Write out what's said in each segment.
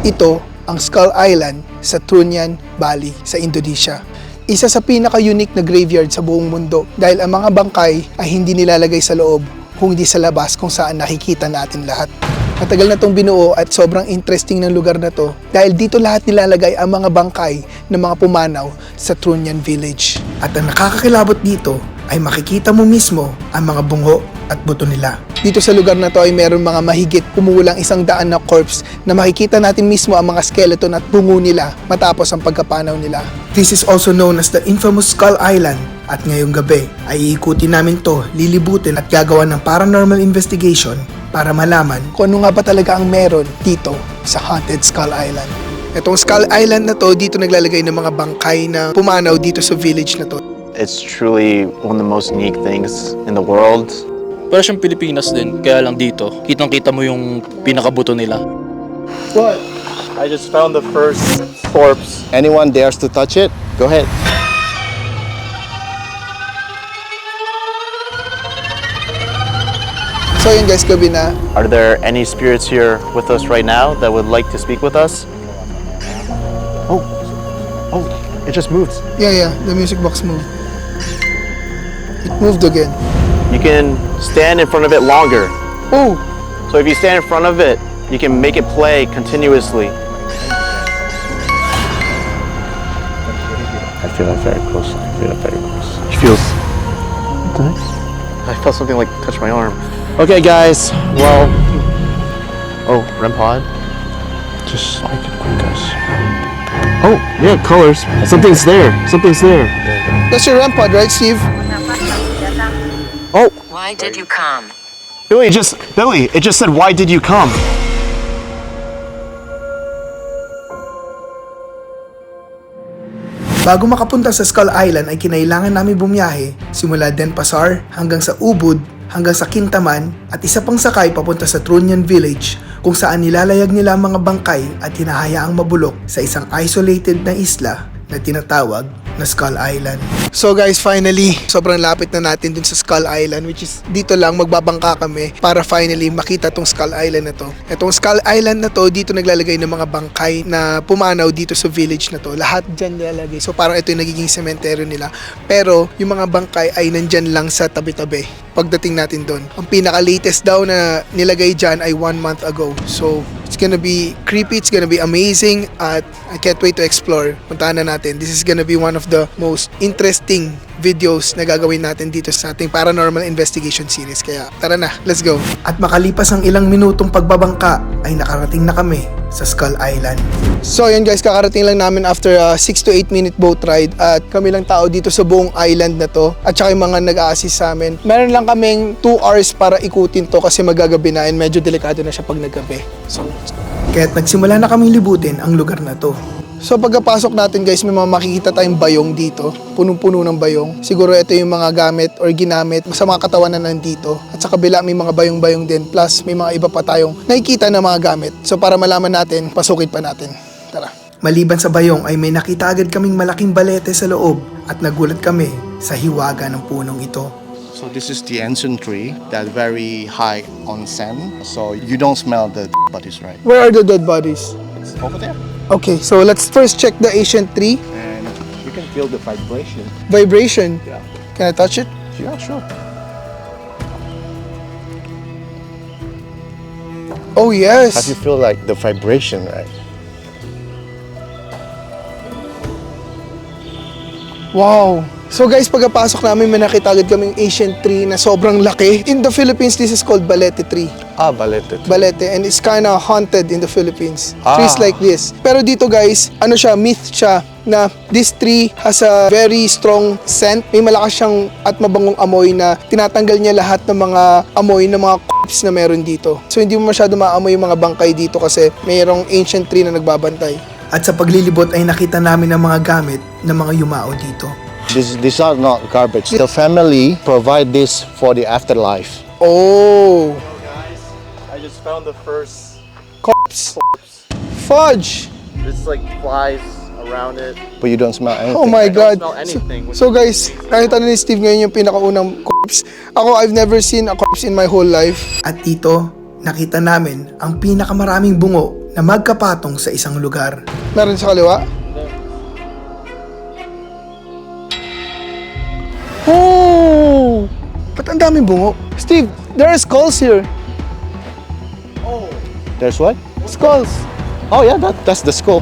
Ito ang Skull Island sa Trunyan Valley sa Indonesia. Isa sa pinaka-unique na graveyard sa buong mundo dahil ang mga bangkay ay hindi nilalagay sa loob, kundi sa labas kung saan nakikita natin lahat. Matagal na itong binuo at sobrang interesting ng lugar na to dahil dito lahat nilalagay ang mga bangkay ng mga pumanaw sa Trunyan Village. At ang nakakakilabot dito ay makikita mo mismo ang mga bungo at buto nila. Dito sa lugar na to ay meron mga mahigit kumulang isang daan na corpse na makikita natin mismo ang mga skeleton at bungo nila matapos ang pagkapanaw nila. This is also known as the infamous Skull Island at ngayong gabi ay iikutin namin to, lilibutin at gagawa ng paranormal investigation para malaman kung ano nga ba talaga ang meron dito sa Haunted Skull Island. Itong Skull Island na to, dito naglalagay ng mga bangkay na pumanaw dito sa village na to. It's truly one of the most unique things in the world. Para siyang Pilipinas din, kaya lang dito, kitang-kita mo yung pinakabuto nila. What? I just found the first corpse. Anyone dares to touch it, go ahead. So yun guys, gabi na. Are there any spirits here with us right now that would like to speak with us? Oh, oh, it just moved. Yeah, yeah, the music box moved. It moved again. You can stand in front of it longer. Oh, So if you stand in front of it, you can make it play continuously. I feel it very close. I feel it very close. It feels. I felt something like touch my arm. Okay, guys. Well, Oh, REM pod. just make it quick, guys. Yeah, colors. Something's there. Something's there. that's your REM pod, right, Steve? Oh, Why did you come? Billy, it just Billy, it just said, "Why did you come?" Bago makapunta sa Skull Island ay kinailangan namin bumiyahe simula Denpasar hanggang sa Ubud hanggang sa Kintaman at isa pang sakay papunta sa Trunyan Village kung saan nilalayag nila ang mga bangkay at hinahayaang mabulok sa isang isolated na isla na tinatawag na Skull Island. So guys, finally, sobrang lapit na natin dun sa Skull Island which is dito lang magbabangka kami para finally makita tong Skull Island na to. Itong Skull Island na to, dito naglalagay ng mga bangkay na pumanaw dito sa village na to. Lahat dyan nilalagay. So parang ito yung nagiging sementeryo nila. Pero yung mga bangkay ay nandyan lang sa tabi-tabi pagdating natin doon. Ang pinaka-latest daw na nilagay dyan ay one month ago. So it's gonna be creepy, it's gonna be amazing at I can't wait to explore. Puntahan na natin. This is gonna be one of the most interesting videos na gagawin natin dito sa ating paranormal investigation series. Kaya tara na, let's go. At makalipas ang ilang minutong pagbabangka ay nakarating na kami sa Skull Island. So yun guys, kakarating lang namin after a 6 to 8 minute boat ride at kami lang tao dito sa buong island na to at saka yung mga nag-a-assist sa amin. Meron lang kaming 2 hours para ikutin to kasi magagabi na and medyo delikado na siya pag naggabi. So, Kaya't nagsimula na kaming libutin ang lugar na to. So pagkapasok natin guys, may mga makikita tayong bayong dito. Punong-puno ng bayong. Siguro ito yung mga gamit or ginamit sa mga katawan na nandito. At sa kabila may mga bayong-bayong din. Plus may mga iba pa tayong nakikita na mga gamit. So para malaman natin, pasukin pa natin. Tara. Maliban sa bayong ay may nakita agad kaming malaking balete sa loob at nagulat kami sa hiwaga ng punong ito. So this is the ancient tree that very high on sand. So you don't smell the bodies, right? Where are the dead bodies? It's over there, Okay, so let's first check the ancient tree. and you can feel the vibration. Vibration. Yeah. Can I touch it? Yeah, sure. Oh yes. How do you feel like the vibration, right? Wow! So guys, pagkapasok namin, may nakita agad kaming ancient tree na sobrang laki. In the Philippines, this is called balete tree. Ah, balete. Balete. And it's kinda haunted in the Philippines. Ah. Trees like this. Pero dito guys, ano siya, myth siya na this tree has a very strong scent. May malakas siyang at mabangong amoy na tinatanggal niya lahat ng mga amoy ng mga corpse na meron dito. So hindi mo masyado maamoy yung mga bangkay dito kasi mayroong ancient tree na nagbabantay. At sa paglilibot ay nakita namin ang mga gamit ng mga yumao dito. This, these are not garbage. The family provide this for the afterlife. Oh! I just found the first. Corpse! Fudge! It's like flies around it. But you don't smell anything. Oh my I don't God. smell anything. So, so guys, nakita na ni Steve ngayon yung pinakaunang corpse. Ako, I've never seen a corpse in my whole life. At dito, nakita namin ang pinakamaraming bungo na magkapatong sa isang lugar. Meron sa kaliwa? Oh! Ba't ang daming bungo? Steve, there are skulls here. Oh. There's what? Skulls. Oh yeah, that, that's the skull.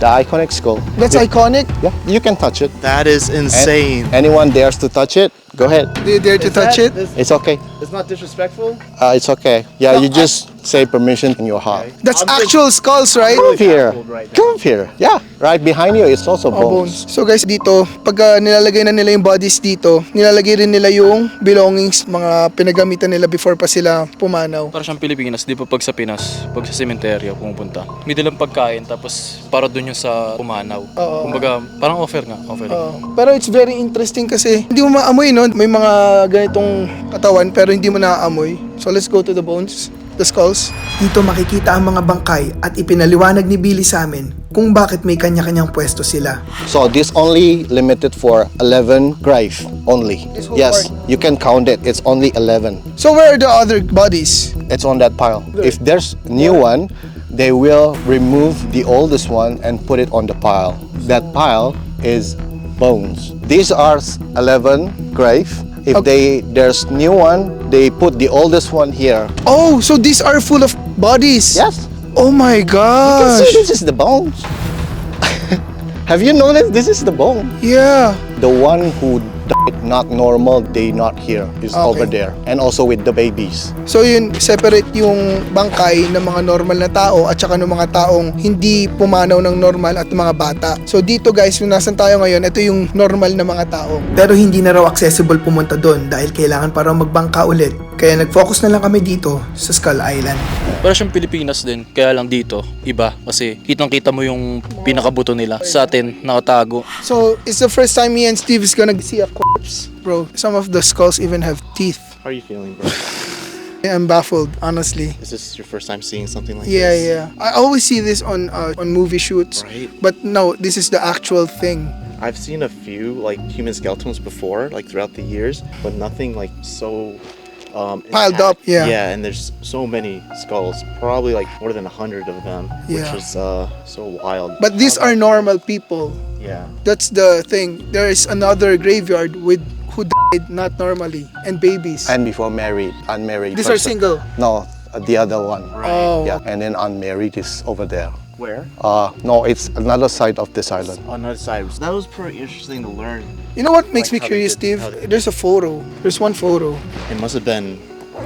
The iconic skull. That's iconic. Yeah, you can touch it. That is And insane. Anyone dares to touch it, go ahead. Do you dare to touch it? It's okay. It's not disrespectful. Uh, it's okay. Yeah, you just say permission in your heart. That's actual skulls, right? Come here. Come here. Yeah, right behind you is also Oh, bones. bones. So guys, dito, pag ah, nilalagay na nila yung bodies dito, nilalagay rin nila yung belongings, mga pinagamitan nila before pa sila pumanaw. Para siyang Pilipinas, di ba pag sa Pinas, pag sa sementeryo pumupunta, may dalang pagkain tapos para dun yung sa pumanaw. Oo. Kumbaga, parang offer nga, offer. Oo. pero it's very interesting kasi hindi mo maamoy, no? May mga ganitong katawan pero hindi mo naaamoy. So let's go to the bones, the skulls. Dito makikita ang mga bangkay at ipinaliwanag ni Billy sa amin kung bakit may kanya-kanyang pwesto sila. So this only limited for 11 grave only. Yes, you can count it. It's only 11. So where are the other bodies? It's on that pile. If there's new one, they will remove the oldest one and put it on the pile. That pile is bones. These are s- 11 grave. If they there's new one, they put the oldest one here. Oh, so these are full of bodies. Yes. Oh my You can gosh. see this is the bones. Have you noticed this is the bone? Yeah. The one who not normal, they not here is Okay. over there, and also with the babies. So yun, separate yung bangkay ng mga normal na tao at saka ng mga taong hindi pumanaw ng normal at mga bata. So dito guys, kung nasan tayo ngayon, ito yung normal na mga tao. Pero hindi na raw accessible pumunta doon dahil kailangan pa raw magbangka ulit. Kaya nag-focus na lang kami dito sa Skull Island. Para siyang Pilipinas din, kaya lang dito, iba. Kasi kitang-kita mo yung pinakabuto nila. Sa atin, nakatago. So it's the first time me and Steve is gonna see a corpse. Bro, some of the skulls even have teeth. How are you feeling, bro? I'm baffled, honestly. Is this your first time seeing something like Yeah, this? yeah. Yeah. I always see this on uh, on movie shoots, Right. but no, this is the actual thing. I've seen a few like human skeletons before, like throughout the years, but nothing like so um, Piled intact. up, yeah. Yeah, and there's so many skulls, probably like more than a hundred of them, Yeah. which is uh, so wild. But these are normal people. yeah, That's the thing. There is another graveyard with who died not normally and babies. And before married, unmarried. These are single. No, uh, the other one. Right. Oh, Yeah, and then unmarried is over there. Where? Uh, no, it's another side of this island. On the other side. That was pretty interesting to learn. You know what makes Like me curious, did- Steve? There's a photo. There's one photo. It must have been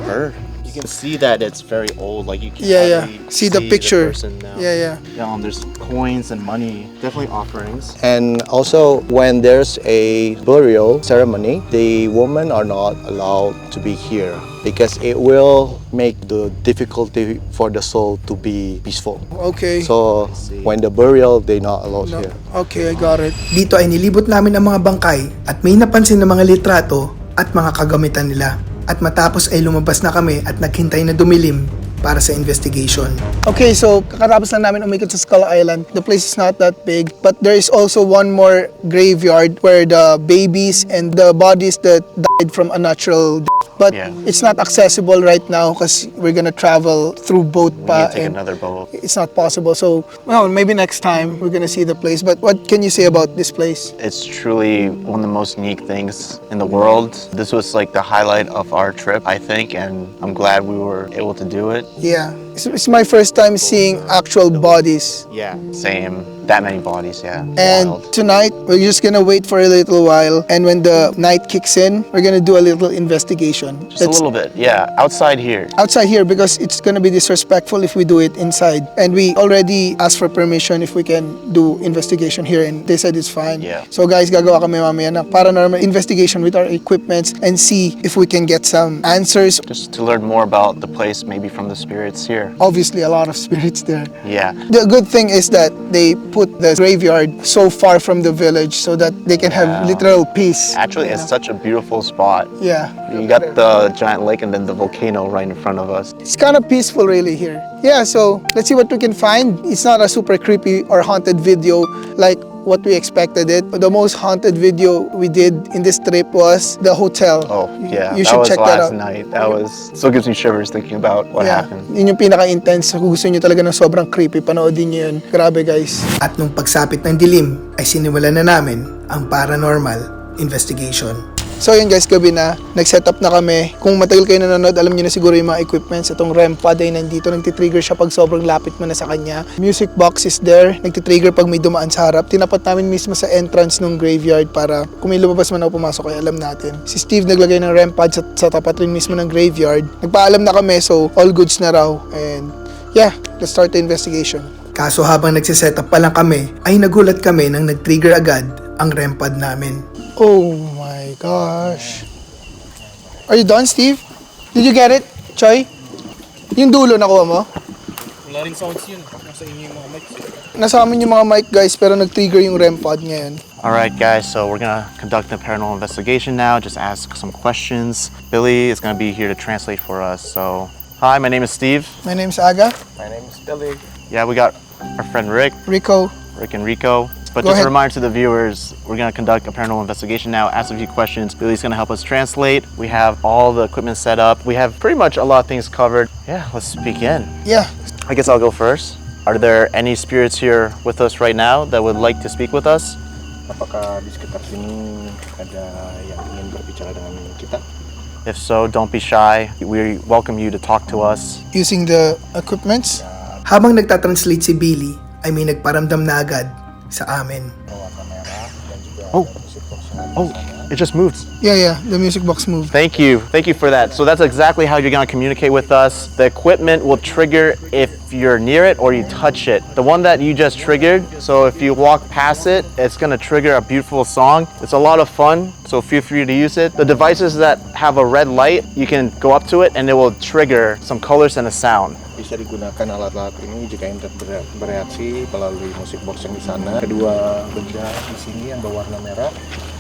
her. You can see that it's very old. Like you can Yeah, yeah. hardly See the picture. person now. Yeah, yeah. Yeah, um, there's coins and money. Definitely offerings. And also, when there's a burial ceremony, the women are not allowed to be here because it will make the difficulty for the soul to be peaceful. Okay. So, when the burial, they not allowed No. here. Okay, I got it. Dito ay nilibot namin ang mga bangkay at may napansin ng mga litrato at mga kagamitan nila. At matapos ay lumabas na kami at naghintay na dumilim para sa investigation. Okay, so kakatapos lang namin umikot sa Skull Island. The place is not that big, but there is also one more graveyard where the babies and the bodies that died from a natural death. But Yeah. it's not accessible right now because we're gonna travel through boat We pa need to take and another boat. it's not possible. So, well, maybe next time we're gonna see the place. But what can you say about this place? It's truly one of the most unique things in the world. This was like the highlight of our trip, I think, and I'm glad we were able to do it. Yeah, it's, it's my first time seeing actual bodies. Yeah, same. That many bodies, yeah. And Wild. tonight, we're just gonna wait for a little while. And when the night kicks in, we're gonna do a little investigation. Just a little bit, yeah. Outside here. outside here because it's gonna be disrespectful if we do it inside. And we already asked for permission if we can do investigation here, and they said it's fine. Yeah. So guys, gagawa kami mamaya na paranormal investigation with our equipments and see if we can get some answers. Just to learn more about the place, maybe from the spirits here. Obviously, a lot of spirits there. Yeah. The good thing is that they put the graveyard so far from the village so that they can have Wow. literal peace. Actually, it's such a beautiful spot. Yeah. You got the giant lake and then the volcano right in front of us. It's kind of peaceful really here. Yeah, so let's see what we can find. It's not a super creepy or haunted video like what we expected it. The most haunted video we did in this trip was the hotel. Oh, yeah. You that should was check that last out. night. That was still gives me shivers thinking about what yeah, happened. yun yung pinaka-intense. Kung gusto nyo talaga ng sobrang creepy, panoodin nyo yun. Grabe guys. At nung pagsapit ng dilim, ay sinimulan na namin ang paranormal investigation. So yun guys, gabi na. Nag-set up na kami. Kung matagal kayo nanonood, alam niyo na siguro yung mga equipments. Itong REM pod ay nandito. Nagtitrigger siya pag sobrang lapit mo na sa kanya. Music box is there. Nagtitrigger pag may dumaan sa harap. Tinapat namin mismo sa entrance ng graveyard para kung may lumabas man ako pumasok ay alam natin. Si Steve naglagay ng REM pod sa, sa tapat rin mismo ng graveyard. Nagpaalam na kami so all goods na raw. And yeah, let's start the investigation. Kaso habang nagsiset up pa lang kami, ay nagulat kami nang nag-trigger agad ang REM pod namin. Oh my gosh. Are you done, Steve? Did you get it, Choi? Yung dulo nakuha mo? Wala rin sounds yun. Nasa inyo yung mga mics. Eh. Nasa amin yung mga mic guys pero nag-trigger yung REM pod ngayon. All right, guys. So we're gonna conduct a paranormal investigation now. Just ask some questions. Billy is gonna be here to translate for us. So, hi, my name is Steve. My name's Aga, My name is Billy. Yeah, we got our friend Rick, Rico. Rick and Rico. But Go just ahead. a reminder to the viewers, we're gonna conduct a paranormal investigation now. Ask a few questions. Billy's gonna help us translate. We have all the equipment set up. We have pretty much a lot of things covered. Yeah, let's begin. Yeah, I guess I'll go first. Are there any spirits here with us right now that would like to speak with us? Apakah di sekitar sini ada yang ingin berbicara dengan kita? If so, don't be shy. We welcome you to talk to us. using the equipments. Habang nagtatranslate si Billy, ay may nagparamdam na agad sa amin. Bawa kamera dan juga Oh. ada musik box yang ada Oh, it just moved. Yeah, yeah, the music box moved. Thank you. Thank you for that. So that's exactly how you're going to communicate with us. The equipment will trigger if you're near it or you touch it. The one that you just triggered, so if you walk past it, it's going to trigger a beautiful song. It's a lot of fun, so feel free to use it. The devices that have a red light, you can go up to it and it will trigger some colors and a sound. Bisa digunakan alat-alat ini jika internet bere- bereaksi melalui musik box yang di sana. Kedua benda di sini yang berwarna merah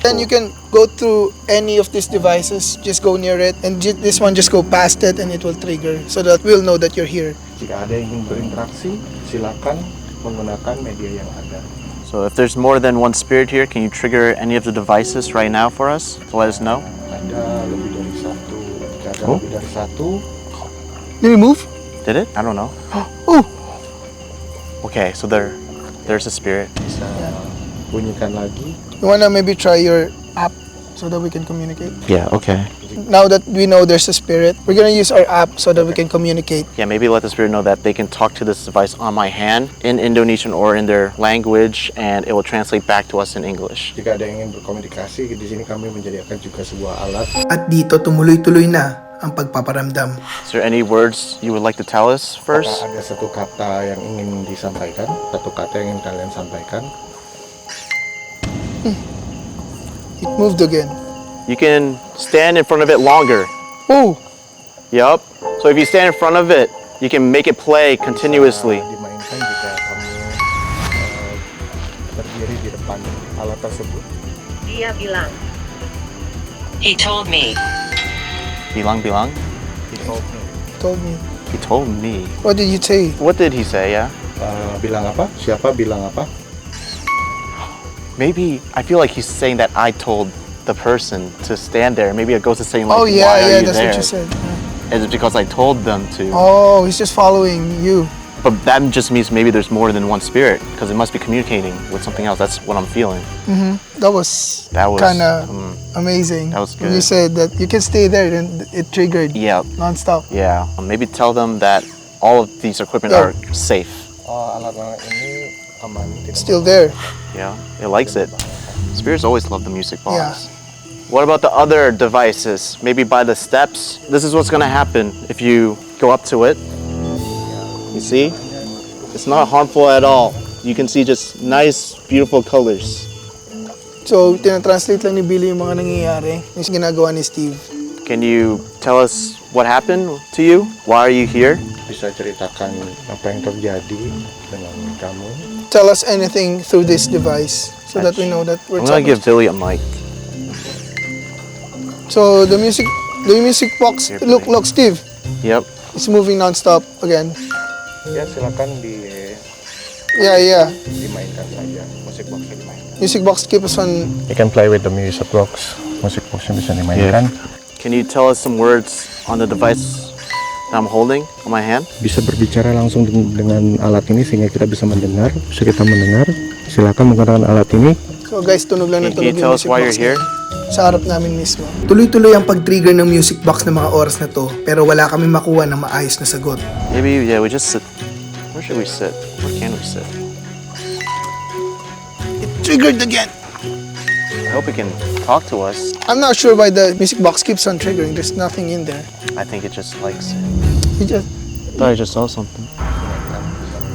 Then you can go through any of these devices, just go near it, and this one just go past it and it will trigger so that we'll know that you're here. Jika ada yang ingin berinteraksi, silakan menggunakan media yang ada. So if there's more than one spirit here, can you trigger any of the devices right now for us to let us know? Ada lebih dari satu. Jika ada Oh. lebih dari satu, Did we move? Did it? I don't know. Oh, Okay, so there, there's a spirit. bisa bunyikan lagi. you wanna maybe try your app so that we can communicate? Yeah, okay. Now that we know there's a spirit, we're gonna use our app so that we can communicate. Yeah, maybe let the spirit know that they can talk to this device on my hand in Indonesian or in their language, and it will translate back to us in English. Jika ada yang ingin berkomunikasi, di sini kami menjadikan juga sebuah alat At dito tumuloy-tuloy na ang pagpaparamdam. Is there any words you would like to tell us first? Apakah ada satu kata yang ingin disampaikan, satu kata yang ingin kalian sampaikan. Hmm. It moved again. You can stand in front of it longer. Oh, Yup. So if you stand in front of it, you can make it play continuously. Bisa dimainkan jika kamu eh, berdiri di depan alat tersebut. Dia bilang, He told me. Bilang bilang. He told me. told me. He told me. What did you say? What did he say? Yeah. Eh, bilang apa? Siapa bilang apa? Maybe I feel like he's saying that I told the person to stand there. Maybe it goes to saying like, Oh why yeah, are yeah, you that's there? what you said. Is it because I told them to? Oh, he's just following you. But that just means maybe there's more than one spirit because it must be communicating with something else. That's what I'm feeling. That was That was kind of mm, amazing. that was good. When you said that you can stay there and it triggered yeah, non-stop. yeah. Maybe tell them that all of these equipment Yeah. are safe. Oh, alat-alat ini aman. Tidak Still there. Yeah, it likes it. Spirits always love the music box. Yeah. What about the other devices? Maybe by the steps. This is what's gonna happen if you go up to it. You see? It's not harmful at all. You can see just nice, beautiful colors. So, tinatranslate lang ni Billy yung mga nangyayari. Yung ginagawa ni Steve. Can you tell us what happened to you? Why are you here? bisa ceritakan apa yang terjadi dengan kamu. Tell us anything through this device so that we know that we're I'm gonna talking. give Billy a mic. So, the music the music box, Here, look, look, Steve. Yep. It's moving non-stop again. Ya silakan di Yeah, yeah. dimainkan saja musik boxnya dimainkan Music box keep us on you can play with the music box musik boxnya bisa dimainkan Can you tell us some words on the device that I'm holding on my hand? bisa berbicara langsung den- dengan alat ini sehingga kita bisa mendengar bisa kita mendengar silakan menggunakan alat ini So guys, tunog lang ng Can, can tunog you tell us why box you're here? Sa harap namin mismo. Tuloy-tuloy ang pag-trigger ng music box ng mga oras na to, pero wala kami makuha ng maayos na sagot. Maybe, yeah, we just sit. Where should we sit? Where can we sit? Triggered again! I hope it can talk to us. I'm not sure why the music box keeps on triggering. There's nothing in there. I think it just likes it. It just, I thought I just saw something.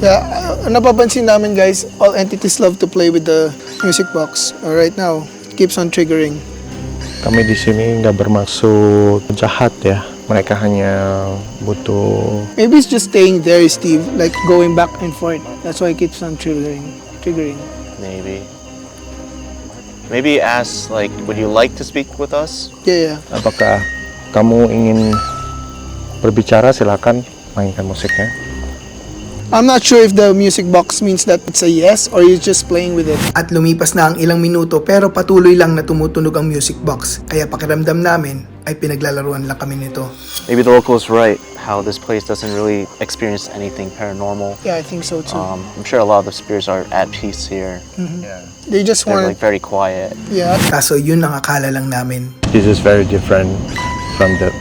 yeah, uh, napapansin namin guys, all entities love to play with the music box. Uh, right now, it keeps on triggering. kami di sini nggak bermaksud jahat ya mereka hanya butuh Maybe it's just staying there, Steve, like going back and forth. That's why it keeps on triggering. Triggering. Maybe. Maybe ask, like, would you like to speak with us? Yeah, yeah. apakah kamu ingin berbicara silakan mainkan musiknya I'm not sure if the music box means that it's a yes or you're just playing with it. At lumipas na ang ilang minuto pero patuloy lang na tumutunog ang music box. Kaya pakiramdam namin ay pinaglalaruan lang kami nito. Maybe the local is right, how this place doesn't really experience anything paranormal. Yeah, I think so too. Um, I'm sure a lot of the spirits are at peace here. they just They're want, like very quiet. yeah. Kaso yun ang akala lang namin. this is very different from the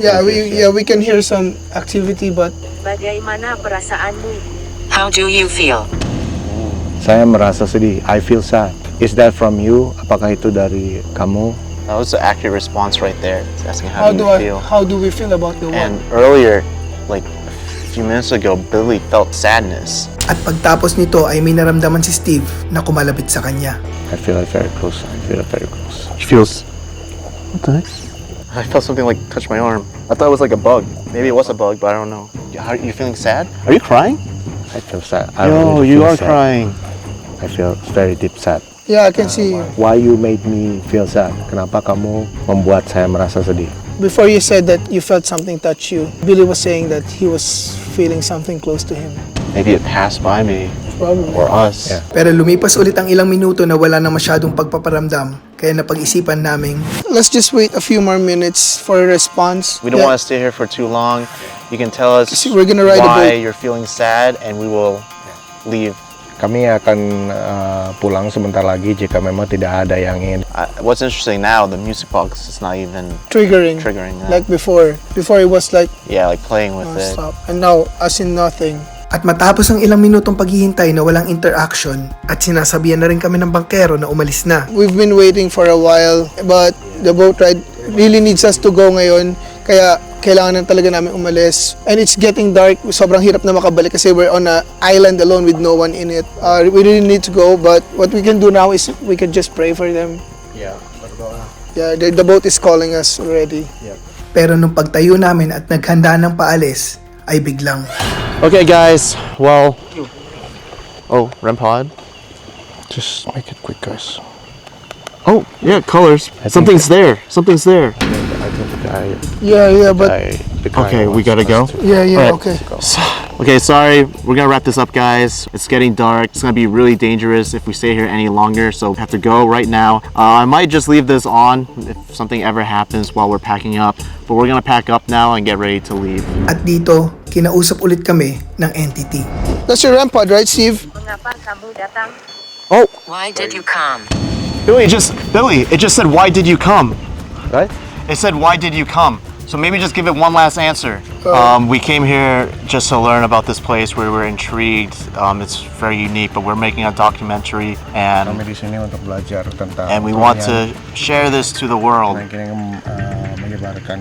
Yeah, we yeah we can hear some activity but Bagaimana perasaanmu? How do you feel? saya merasa sedih I feel sad is that from you apakah itu dari kamu That was the accurate response right there. It's asking how how, do do I you feel. how do we feel about the And one? earlier, like a few minutes ago, Billy felt sadness. At pagtapos nito ay may naramdaman si Steve na kumalapit sa kanya. I feel very close I feel very close He feels. What the heck? I felt something like touch my arm. I thought it was like a bug. Maybe it was a bug, but I don't know. How, you feeling sad? Are you crying? I feel sad I Yo, really you feel are sad. crying. I feel very deep sad Yeah, I can see. why you made me feel sad kenapa kamu membuat saya merasa sedih Before you said that you felt something touch you, Billy was saying that he was feeling something close to him. Maybe it passed by me Probably. or us. Yeah. Pero lumipas ulit ang ilang minuto na wala na masyadong pagpaparamdam. Kaya napag-isipan naming, let's just wait a few more minutes for a response. We don't want to stay here for too long. You can tell us See, we're gonna ride a why boat. you're feeling sad, and we will leave. kami akan uh, pulang sebentar lagi jika memang tidak ada yang ingin Uh, what's interesting now, the music box is not even triggering. triggering that. Like before. Before it was like yeah, like playing with it. non-stop. And now, as in nothing. At matapos ang ilang minutong paghihintay na walang interaction at sinasabihan na rin kami ng bangkero na umalis na. We've been waiting for a while but the boat ride really needs us to go ngayon kaya kailangan na talaga namin umalis. And it's getting dark. Sobrang hirap na makabalik kasi we're on a island alone with no one in it. Uh, we really need to go but what we can do now is we can just pray for them. ya Yeah, the, the boat is calling us already. Pero nung pagtayo namin at naghanda ng paalis, ay biglang Okay, guys. Well. Oh, REM pod. just make it quick guys Oh, yeah, colors. think- Something's there. Something's there. I think the guy, Yeah, yeah, but guy the guy Okay, we wants gotta us go? to- yeah, yeah, Alright. okay. Okay, sorry. We're gonna wrap this up, guys. It's getting dark. It's gonna be really dangerous if we stay here any longer. So we have to go right now. Uh, I might just leave this on if something ever happens while we're packing up. But we're gonna pack up now and get ready to leave. At dito, kinausap ulit kami ng entity. That's your REM pod, right, Steve? Mengapa kamu datang? Oh, Why did you come? Billy! Just Billy. It just said, "Why did you come?" right It said, "Why did you come?" So maybe just give it one last answer. Um, we came here just to learn about this place. Where We were intrigued. Um, it's very unique, but we're making a documentary, and kami di sini untuk belajar tentang and we want to share this to the world. kami ingin uh, menyebarkan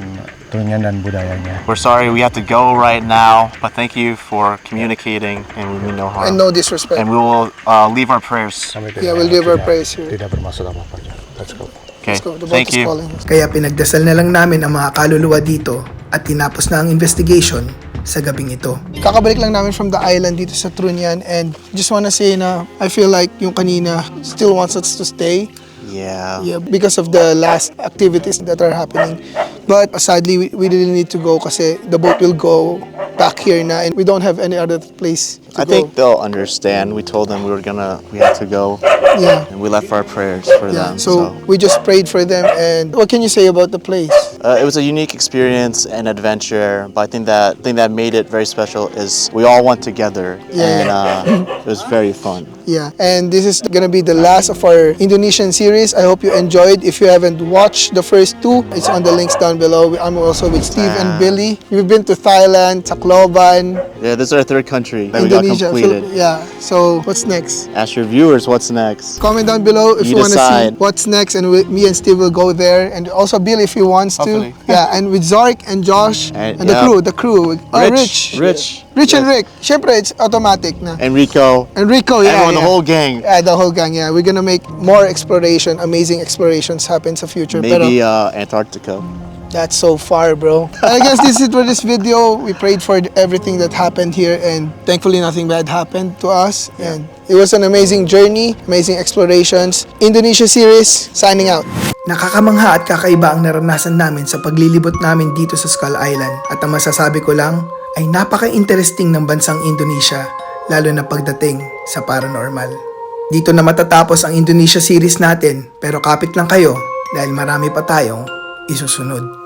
Trunyan dan budayanya We're sorry we have to go right now, but thank you for communicating, and we mean no harm. And no disrespect. And we will uh, leave our prayers. kami Yeah, we'll give our tidak- praise here. tidak bermaksud apa-apa let's go Okay, Let's go. The thank you. calling. Kaya pinagdasal na lang namin ang mga kaluluwa dito at tinapos na ang investigation sa gabing ito. Kakabalik lang namin from the island dito sa Trunyan and just wanna say na I feel like yung kanina still wants us to stay. Yeah. Yeah, because of the last activities that are happening. But sadly, we, we really need to go kasi the boat will go stuck here na and we don't have any other place to I go. think they'll understand. We told them we were gonna, we had to go, yeah. and we left our prayers for Yeah, them. so we just prayed for them and what can you say about the place? Uh, it was a unique experience and adventure, but I think that thing that made it very special is we all went together, Yeah. and uh, it was very fun. Yeah, and this is gonna be the last of our Indonesian series. I hope you enjoyed. If you haven't watched the first two, it's on the links down below. I'm also with Steve and Billy. We've been to Thailand, Tacloban, Yeah, this is our third country that we got Indonesia. completed. Phil- yeah. So what's next? Ask your viewers what's next. Comment down below if you, You want to see decide. what's next, and we, me and Steve will go there, and also Billy if he wants Hopefully. to. Yeah, and with Zark and Josh and, And- the crew, the crew. Oh, Rich, Rich, Rich and Rick. Syempre, it's automatic na. Enrico, Enrico, yeah, everyone, yeah. the whole gang. Yeah, the whole gang, yeah. We're gonna make more exploration, amazing explorations happen sa future. Maybe Pero uh, Antarctica. that's so far, bro. I guess this is it for this video. We prayed for everything that happened here and thankfully nothing bad happened to us. And it was an amazing journey, amazing explorations. Indonesia series, signing out. Nakakamangha at kakaiba ang naranasan namin sa paglilibot namin dito sa Skull Island. At ang masasabi ko lang ay napaka-interesting ng bansang Indonesia, lalo na pagdating sa paranormal. Dito na matatapos ang Indonesia series natin pero kapit lang kayo dahil marami pa tayong isusunod.